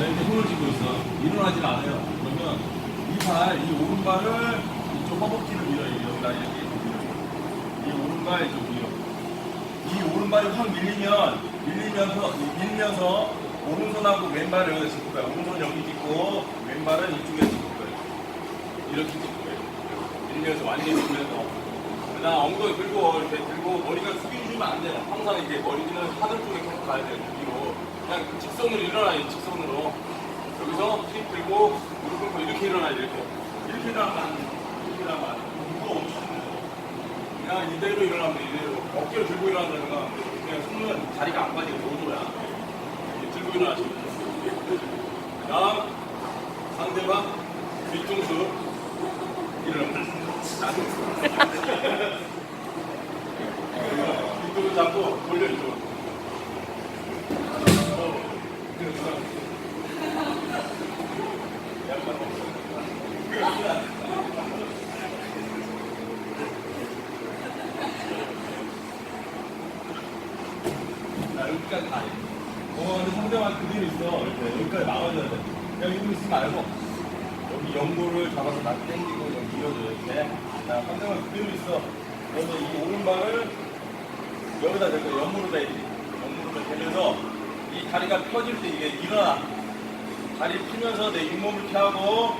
나 이렇게 손을 쥐고 있어. 일어나질 않아요. 그러면 이 발, 이 오른발을 이쪽 허벅지를 밀어요. 여기다 이렇게 밀어요. 이 오른발 좀 밀어. 이 오른발이 확 밀리면 밀리면서 밀면서 오른손하고 왼발을 여기다 짚을 거야. 오른손 여기 짚고 왼발은 이쪽에 짚을 거예요. 이렇게 짚을 거예요. 밀면서 완전히 밀면서. 그다음 엉덩이 들고 이렇게 들고 머리가 숙여주면 안 돼요. 항상 이렇게 머리는 하늘 쪽에 계속 가야 돼요. 뒤로. 그냥 직선으로 일어나요. 직선으로. 여기서 힘 들고 무릎 꿇고 이렇게 일어나야 돼. 이렇게. 이렇게 일어나면 안 돼. 이렇게 일어나면 안 돼. 무거 무거워. 그냥 이대로 일어나면 돼. 이대로. 어깨를 들고 일어난다는 건 그냥 손은 다리가 안 빠지고 노조야. 들고 일어나시면 돼. 그 다음 상대방 뒤통수. 여기까지 다 해. 어, 근데 상대방 그대로 있어. 이렇게 여기까지 나와줘야 돼. 그냥 이거 있지 말고 여기 연골을 잡아서 나 당기고 밀어줘 이렇게. 자, 상대방 그대로 있어. 그러면 이 오른발을 여기다 대고 옆무릎 대야지. 옆무릎을 대면서 이 다리가 펴질 때 이게 일어나. 다리 피면서 내 잇몸을 피하고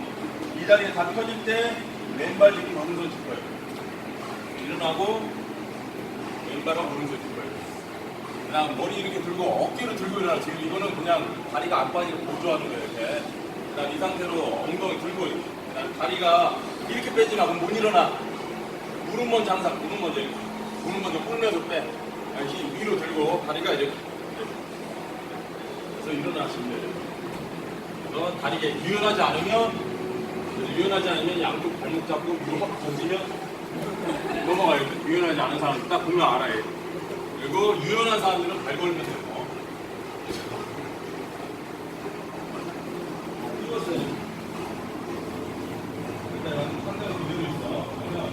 이 다리가 다 펴질 때 왼발 짚고 오른손 짚어요. 일어나고 왼발과 오른손 짚어요. 그냥 머리 이렇게 들고 어깨를 들고 일어나. 지금 이거는 그냥 다리가 안 빠지고 보조하는 거예요. 이렇게. 그다음 이 상태로 엉덩이 들고 그다음 다리가 이렇게 빼지 마. 그럼 못 일어나. 무릎 먼저 항상 무릎 먼저 이렇게. 무릎 먼저 꼴면서 빼. 그냥 힘 위로 들고 다리가 이렇게. 그래서 일어나시면 돼요. 그래서 다리가 유연하지 않으면 유연하지 않으면 양쪽 발목 잡고 위로 확 던지면 넘어가요. 유연하지 않은 사람 딱 보면 알아요. 그리고 유연한 사람들은 발 걸면 돼요. 이것은 일단 여기 상대가 그대로 있어. 그러면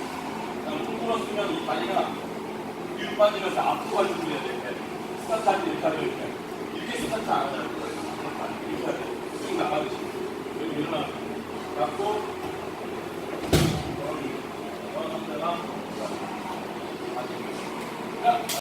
풀었으면 이 다리가 뒤로 빠지면서 앞으로 가지고 해야 돼. 스타트할 때 이렇게 하면 이렇게. 이렇게 스타트 안 하잖아요. 이렇게 해야 돼. 쭉 나가듯이. 여기 일어나. 잡고, 여기. 여기. 여기. 여기.